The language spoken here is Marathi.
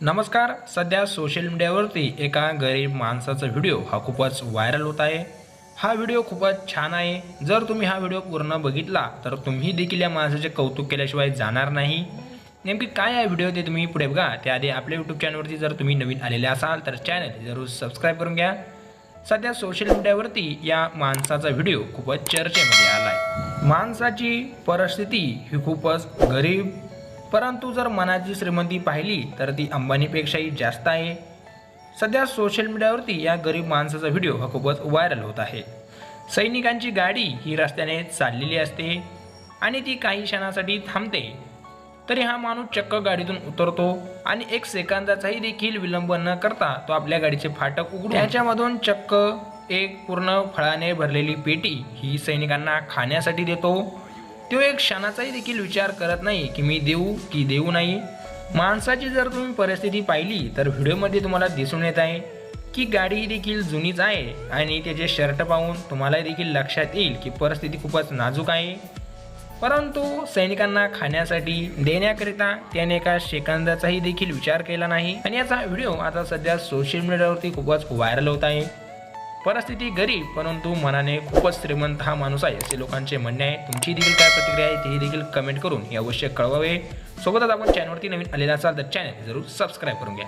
नमस्कार सध्या सोशल मीडियावरती एका गरीब माणसाचा व्हिडिओ हा खूपच व्हायरल होत आहे. हा व्हिडिओ खूपच छान आहे. जर तुम्ही हा व्हिडिओ पूर्ण बघितला तर तुम्ही देखील या माणसाचे कौतुक केल्याशिवाय जाणार नाही. नेमकी काय आहे व्हिडिओ ते तुम्ही पुढे बघा. त्याआधी आपल्या यूट्यूब चॅनलवरती जर तुम्ही नवीन आलेले असाल तर चॅनल जरूर सबस्क्राईब करून घ्या. सध्या सोशल मीडियावरती या माणसाचा व्हिडिओ खूपच चर्चेमध्ये आला आहे माणसाची परिस्थिती ही खूपच गरीब परंतु जर मनाची श्रीमंती पाहिली तर ती अंबानीपेक्षाही जास्त आहे. सध्या सोशल मीडियावरती या गरीब माणसाचा व्हिडिओ हा खूपच व्हायरल होत आहे. सैनिकांची गाडी ही रस्त्याने चाललेली असते आणि ती काही क्षणासाठी थांबते. तरी हा माणूस चक्क गाडीतून उतरतो आणि एक सेकंदाचाही देखील विलंब न करता तो आपल्या गाडीचे फाटक उघडून त्याच्यामधून चक्क एक पूर्ण फळाने भरलेली पेटी ही सैनिकांना खाण्यासाठी देतो. तो एक क्षणाचाही देखील विचार करत नाही की मी देऊ की देऊ नाही. माणसाची जर तुम्ही परिस्थिती पाहिली तर व्हिडिओमध्ये तुम्हाला दिसून येत आहे की गाडी देखील जुनीच आहे आणि त्याचे शर्ट पाहून तुम्हाला देखील लक्षात येईल की परिस्थिती खूपच नाजूक आहे. परंतु सैनिकांना खाण्यासाठी देण्याकरिता त्याने एका शेकंदाचाही देखील विचार केला नाही. आणि याचा व्हिडिओ आता सध्या सोशल मीडियावरती खूपच व्हायरल होत आहे. परिस्थिती गरीब परंतु मनाने खूपच श्रीमंत हा माणूस आहे. असे लोकांचे म्हणणे आहे. तुमची देखील काय प्रतिक्रिया आहे तेही देखील कमेंट करून हे अवश्य कळवावे. सोबतच आपण चॅनलवरती नवीन आलेला असाल तर चॅनल जरूर सबस्क्राईब करून घ्या.